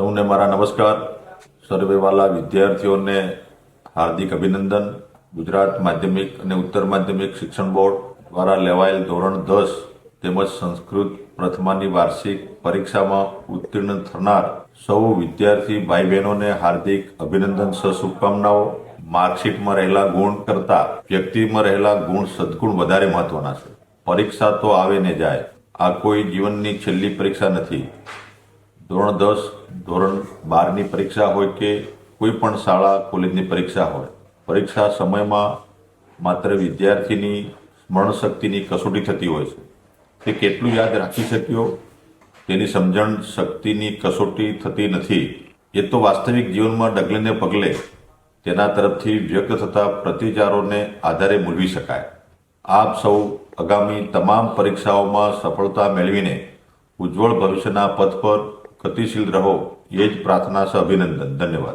સૌને મારા નમસ્કાર. સર્વેવાલા વિદ્યાર્થીઓને હાર્દિક અભિનંદન. ગુજરાત માધ્યમિક અને ઉત્તર માધ્યમિક શિક્ષણ બોર્ડ દ્વારા લેવાયેલ ધોરણ દસ તેમજ સંસ્કૃત પ્રથમાની વાર્ષિક પરીક્ષામાં ઉત્તીર્ણ થનાર સૌ વિદ્યાર્થી ભાઈ બહેનોને હાર્દિક અભિનંદન શુભકામનાઓ. માર્કશીટમાં રહેલા ગુણ કરતા વ્યક્તિમાં રહેલા ગુણ સદગુણ વધારે મહત્વના છે. પરીક્ષા તો આવે ને જાય. આ કોઈ જીવનની છેલ્લી પરીક્ષા નથી. ધોરણ દસ, ધોરણ બારની પરીક્ષા હોય કે કોઈ પણ શાળા, કોલેજની પરીક્ષા હોય. પરીક્ષા સમયમાં માત્ર વિદ્યાર્થીની સ્મરણ શક્તિની કસોટી થતી હોય છે. તે કેટલું યાદ રાખી શક્યો? તેની સમજણ શક્તિની કસોટી થતી નથી. એ તો વાસ્તવિક જીવનમાં ડગલેને પગલે તેના તરફથી વ્યક્ત થતા પ્રતિચારોને આધારે મૂલવી શકાય. આપ સૌ આગામી તમામ પરીક્ષાઓમાં સફળતા મેળવીને ઉજ્જવળ ભવિષ્યના પથ પર गतिशील रहो येच प्रार्थनाचं अभिनंदन धन्यवाद